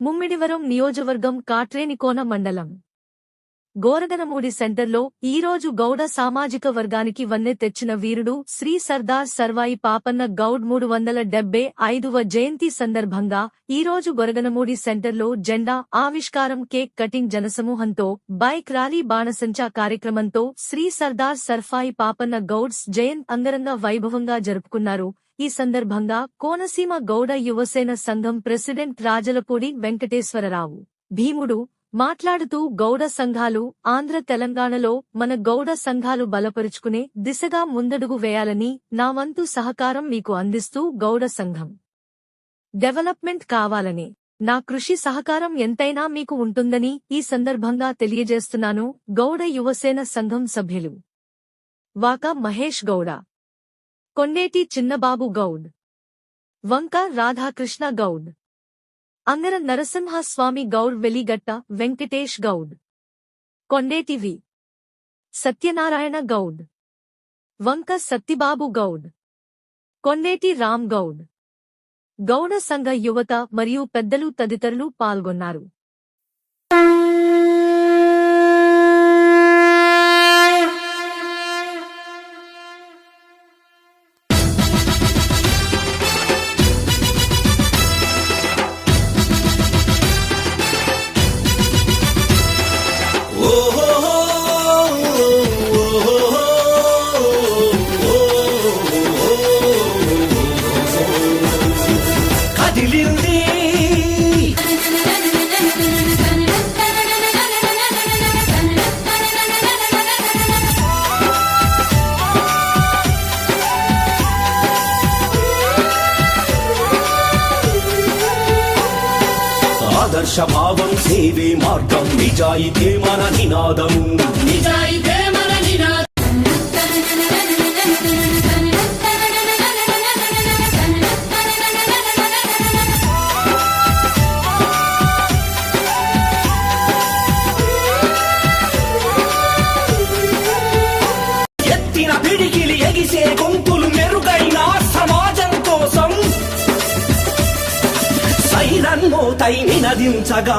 ముమ్మిడివరం నియోజకవర్గం కాట్రేనికోన మండలం. గోరగనమూడి సెంటర్లో ఈరోజు గౌడ సామాజిక వర్గానికి వన్నె తెచ్చిన వీరుడు శ్రీ సర్దార్ సర్వాయి పాపన్న గౌడ్ మూడు వందల డెబ్బై ఐదువ జయంతి సందర్భంగా ఈరోజు గొరగనమూడి సెంటర్లో జెండా ఆవిష్కారం కేక్ కటింగ్ జనసమూహంతో బైక్ ర్యాలీ బాణసంచా కార్యక్రమంతో శ్రీ సర్దార్ సర్ఫాయి పాపన్న గౌడ్స్ జయంత్ అంగరంగ వైభవంగా జరుపుకున్నారు. ఈ సందర్భంగా కోనసీమ గౌడ యువసేన సంఘం ప్రెసిడెంట్ రాజలపూడి వెంకటేశ్వరరావు భీముడు మాట్లాడుతూ గౌడ సంఘాలు ఆంధ్ర తెలంగాణలో మన గౌడ సంఘాలు బలపరుచుకునే దిశగా ముందడుగు వేయాలని నా వంతు సహకారం మీకు అందిస్తూ గౌడ సంఘం డెవలప్మెంట్ కావాలని నా కృషి సహకారం ఎంతైనా మీకు ఉంటుందని ఈ సందర్భంగా తెలియజేస్తున్నాను గౌడ యువసేన సంఘం సభ్యులు వాక మహేష్ గౌడ. కొండేటి చిన్నబాబు గౌడ్. వంక రాధాకృష్ణ గౌడ్. అంగర నరసింహస్వామి గౌడ్ వెలిగట్ట వెంకటేష్ గౌడ్. కొండేటి వి. సత్యనారాయణ గౌడ్. వంక సత్తిబాబు గౌడ్. కొండేటి రామ్ గౌడ్. గౌడ సంఘ యువత మరియు పెద్దలు తదితరులు పాల్గొన్నారు. భావం సేవే మార్గం నిజాయితే మన నినాదం. నిజాయితే మన నినాదం. సైరన్ మోతై నినదించగా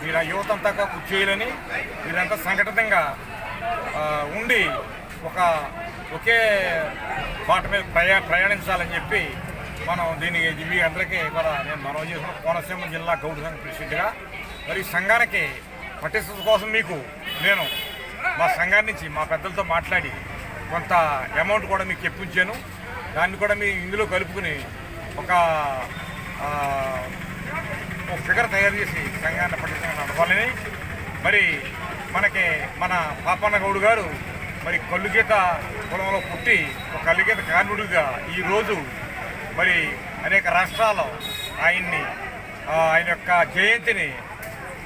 మీరు ఆ యువతంతా కృషి వీరంతా సంఘటితంగా ఉండి ఒక ఒకే బాట మీద ప్రయా ప్రయాణించాలని చెప్పి మనం దీనికి మీ అందరికీ కూడా నేను మనం చేసిన కోనసీమ జిల్లా గౌడ సంఘ ప్రెసిడెంట్గా మరి ఈ సంఘానికి పటిష్ట కోసం మీకు నేను మా సంఘాన్నించి మా పెద్దలతో మాట్లాడి కొంత అమౌంట్ కూడా మీకు చెప్పించాను. దాన్ని కూడా మీ ఇందులో కలుపుకుని ఒక ఒక ఫిగర్ తయారు చేసి సంఘాన్ని పటిష్టంగా నడపాలని. మరి మనకి మన పాపన్న గౌడ్ గారు మరి కల్లుగీత కులంలో పుట్టి ఒక కల్లుగీత కార్మికుడిగా ఈరోజు మరి అనేక రాష్ట్రాల్లో ఆయన్ని ఆయన యొక్క జయంతిని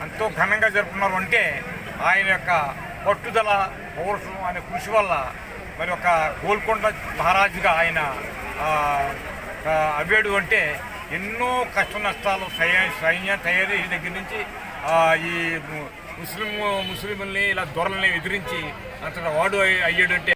ఎంతో ఘనంగా జరుపుకున్నారు అంటే ఆయన యొక్క పట్టుదల పౌరుషం అనే కృషి వల్ల మరి ఒక గోల్కొండ మహారాజుగా ఆయన అవ్వాడు అంటే ఎన్నో కష్ట నష్టాలు సైన్య సైన్య తయారీ దగ్గర నుంచి ఈ ముస్లిం ముస్లింలని ఇలా దొరల్ని ఎదిరించి అంతటా వాడు అయ్యాడంటే